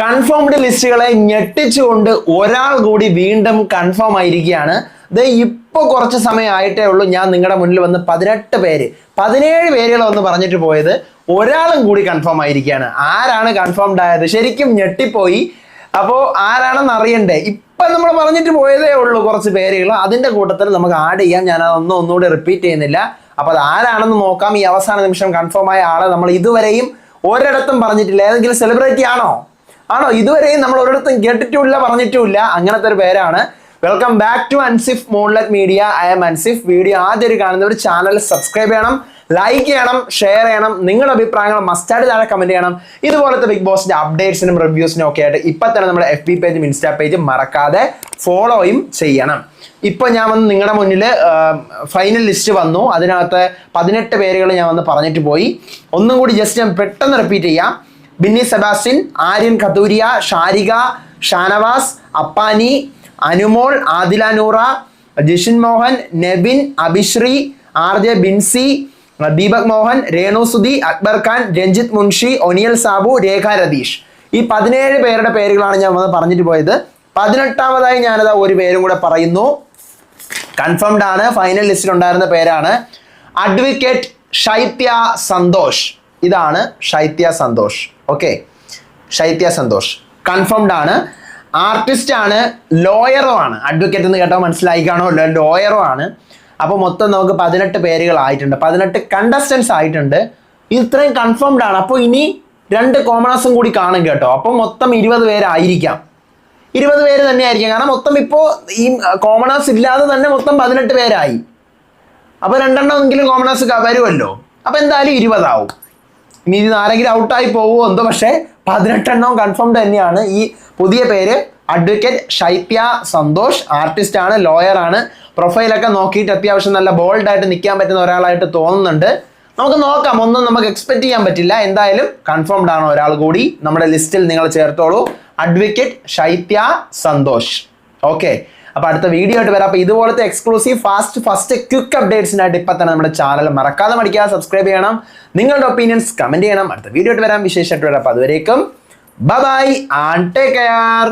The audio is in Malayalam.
കൺഫേംഡ് ലിസ്റ്റുകളെ ഞെട്ടിച്ചുകൊണ്ട് ഒരാൾ കൂടി വീണ്ടും കൺഫേം ആയിരിക്കുകയാണ്. ഇത് ഇപ്പോൾ കുറച്ച് സമയമായിട്ടേ ഉള്ളൂ. ഞാൻ നിങ്ങളുടെ മുന്നിൽ വന്ന് പതിനെട്ട് പേര് പതിനേഴ് പേരുകൾ വന്ന് പറഞ്ഞിട്ട് പോയത് ഒരാളും കൂടി കൺഫേം ആയിരിക്കുകയാണ്. ആരാണ് കൺഫേംഡ് ആയത്? ശരിക്കും ഞെട്ടിപ്പോയി. അപ്പോൾ ആരാണെന്ന് അറിയണ്ടേ? ഇപ്പം നമ്മൾ പറഞ്ഞിട്ട് പോയതേ ഉള്ളൂ കുറച്ച് പേരുകൾ അതിന്റെ കൂട്ടത്തിൽ നമുക്ക് ആഡ് ചെയ്യാം. ഞാൻ അതൊന്നും ഒന്നുകൂടി റിപ്പീറ്റ് ചെയ്യുന്നില്ല. അപ്പോൾ അത് ആരാണെന്ന് നോക്കാം. ഈ അവസാന നിമിഷം കൺഫേം ആയ ആളെ നമ്മൾ ഇതുവരെയും ഒരിടത്തും പറഞ്ഞിട്ടില്ല. ഏതെങ്കിലും സെലിബ്രിറ്റി ആണോ? ആണോ? ഇതുവരെയും നമ്മൾ ഒരിടത്തും കേട്ടിട്ടുമില്ല പറഞ്ഞിട്ടുമില്ല. അങ്ങനത്തെ ഒരു പേരാണ്. വെൽക്കം ബാക്ക് ടു അൻസിഫ് മോൺലറ്റ് media I'm Ansif video ആദ്യം കാണുന്നവർ ചാനൽ സബ്സ്ക്രൈബ് ചെയ്യണം ലൈക്ക് ചെയ്യണം ഷെയർ ചെയ്യണം. നിങ്ങളുടെ അഭിപ്രായങ്ങൾ മസ്റ്റായിട്ട് താഴെ കമന്റ് ചെയ്യണം. ഇതുപോലത്തെ ബിഗ് ബോസിന്റെ അപ്ഡേറ്റ്സിനും റിവ്യൂസിനും ഒക്കെ ആയിട്ട് ഇപ്പൊ തന്നെ നമ്മുടെ എഫ് ബി പേജും ഇൻസ്റ്റാ പേജും മറക്കാതെ ഫോളോയും ചെയ്യണം. ഇപ്പൊ ഞാൻ വന്ന് നിങ്ങളുടെ മുന്നിൽ ഫൈനൽ ലിസ്റ്റ് വന്നു. അതിനകത്ത് പതിനെട്ട് പേരുകൾ ഞാൻ വന്ന് പറഞ്ഞിട്ട് പോയി. ഒന്നും കൂടി ജസ്റ്റ് ഞാൻ പെട്ടെന്ന് റിപ്പീറ്റ് ചെയ്യാം. Binny Sebastian Aryan Kathuria Sharika Shanavas Appani Anumol Adhila Noora Jishin Mohan Nebin Abhishree R J Binsi Deepak Mohan Renu Sudhi Akbar Khan Ranjith Munshi Oniel Sabu Rekha Ratheesh. ഈ പതിനേഴ് പേരുടെ പേരുകളാണ് ഞാൻ വന്ന് പറഞ്ഞിട്ട് പോയത്. പതിനെട്ടാമതായി ഞാനത് ഒരു പേരും കൂടെ പറയുന്നു. കൺഫേംഡ് ആണ്. ഫൈനൽ ലിസ്റ്റിൽ ഉണ്ടായിരുന്ന പേരാണ്. അഡ്വക്കേറ്റ് ഷൈത്യ സന്തോഷ് ഇതാണ് ഷൈത്യ സന്തോഷ്. ഓക്കെ ഷൈത്യ സന്തോഷ്. കൺഫേംഡ് ആണ്. ആർട്ടിസ്റ്റ് ആണ് ലോയറും ആണ്. അഡ്വക്കേറ്റ് എന്ന് കേട്ടോ മനസ്സിലായി കാണോ ലോയറോ ആണ്. അപ്പോൾ മൊത്തം നമുക്ക് പതിനെട്ട് പേരുകൾ ആയിട്ടുണ്ട്. പതിനെട്ട് കണ്ടസ്റ്റൻസ് ആയിട്ടുണ്ട്. ഇത്രയും കൺഫേംഡ് ആണ്. അപ്പോൾ ഇനി രണ്ട് കോമണേഴ്സും കൂടി കാണും കേട്ടോ. അപ്പോൾ മൊത്തം ഇരുപത് പേരായിരിക്കാം. ഇരുപത് പേര് തന്നെയായിരിക്കും. കാരണം മൊത്തം ഇപ്പോൾ ഈ കോമണേഴ്സ് ഇല്ലാതെ തന്നെ മൊത്തം പതിനെട്ട് പേരായി. അപ്പോൾ രണ്ടെണ്ണം എങ്കിലും കോമണേഴ്സ് വരുമല്ലോ അപ്പോൾ എന്തായാലും ഇരുപതാവും. ഇനി ഇത് ആരെങ്കിലും ഔട്ടായി പോവുമോ എന്തോ പക്ഷേ പതിനെട്ടെണ്ണവും കൺഫേംഡ് തന്നെയാണ്. ഈ പുതിയ പേര് അഡ്വക്കേറ്റ് ഷൈപ്യ സന്തോഷ് ആർട്ടിസ്റ്റ് ആണ് ലോയർ ആണ്. പ്രൊഫൈലൊക്കെ നോക്കിയിട്ട് അത്യാവശ്യം നല്ല ബോൾഡായിട്ട് നിൽക്കാൻ പറ്റുന്ന ഒരാളായിട്ട് തോന്നുന്നുണ്ട്. നമുക്ക് നോക്കാം ഒന്നും നമുക്ക് എക്സ്പെക്ട് ചെയ്യാൻ പറ്റില്ല. എന്തായാലും കൺഫേംഡ് ആണ് ഒരാൾ കൂടി. നമ്മുടെ ലിസ്റ്റിൽ നിങ്ങൾ ചേർത്തോളൂ. അഡ്വക്കേറ്റ് ഷൈത്യ സന്തോഷ്. ഓക്കെ അപ്പൊ അടുത്ത വീഡിയോ ആയിട്ട് വരാം. അപ്പൊ ഇതുപോലത്തെ എക്സ്ക്ലൂസീവ് ഫാസ്റ്റ് ഫസ്റ്റ് ക്വിക്ക് അപ്ഡേറ്റ്സിനായിട്ട് ഇപ്പൊ തന്നെ നമ്മുടെ ചാനൽ മറക്കാതെ മടിക്കുക സബ്സ്ക്രൈബ് ചെയ്യണം. നിങ്ങളുടെ ഒപ്പീനിയൻസ് കമന്റ് ചെയ്യണം. അടുത്ത വീഡിയോ ആയിട്ട് വരാം. വിശേഷമായിട്ട് വരാം. അപ്പൊ അതുവരേക്കും ബൈ ആൻഡ് ടേക്ക് കെയർ